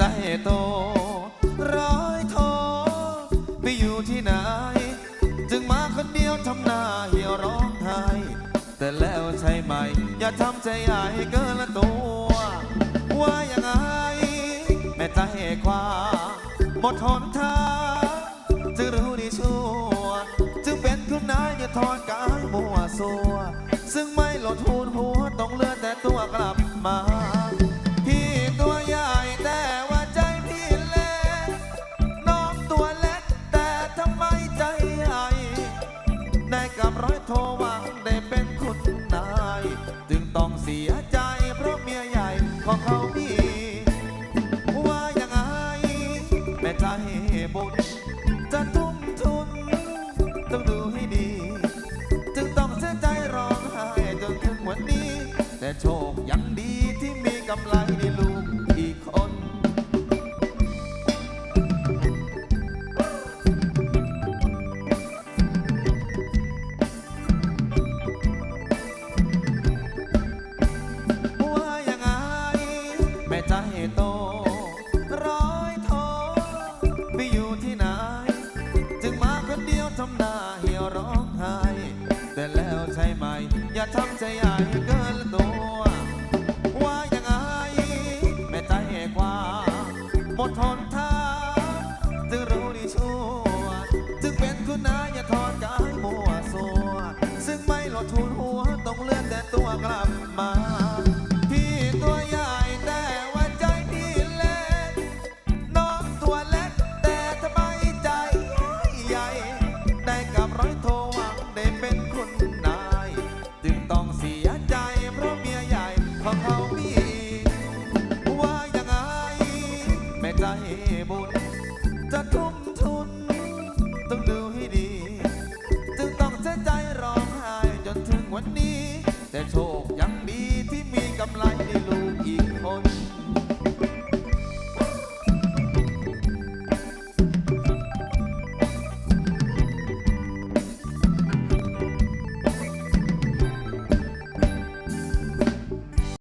จโต ร้อยโทไปอยู่ที่ไหน จึงมาคนเดียวทำหน้าเหี่ยวร้องไห้แต่แล้วใช่ไหม อย่าทำใจใหญ่เกินละตัว ว่ายังไง แม่ใจควาหมดหนทางจึงรู้ดีชั่ว จึงเป็นคุณนายอย่าทอดกายมัวซัว ซึ่งไม่หลดหูนหัวต้องเลือดแต่ตัวกลับมา โทหวังได้เป็นคุณนาย จึงต้องเสียใจเพราะเมียใหญ่ของเขามีว่ายังไงแม่ใจบุญจะทุ่มทุน ต้องดูให้ดี จึงต้องเสียใจร้องไห้จนถึงวันนี้ แต่โชคยังดีที่มีกำไรในลูก แต่แล้วใช่ไหม อย่าทำใจใหญ่เกินตัว ว่ายังไงแม่ใจกวาหมดทนทางจึงรู้ดีชั่ว จึงเป็นคุณนายอย่าทอนกายมัวซัวซึ่งไม่หลดทุนหัวต้องเลื่อนแต่ตัวกลับมา ของเขามีว่ายังไง แม่ใจบุญจะทุ่ม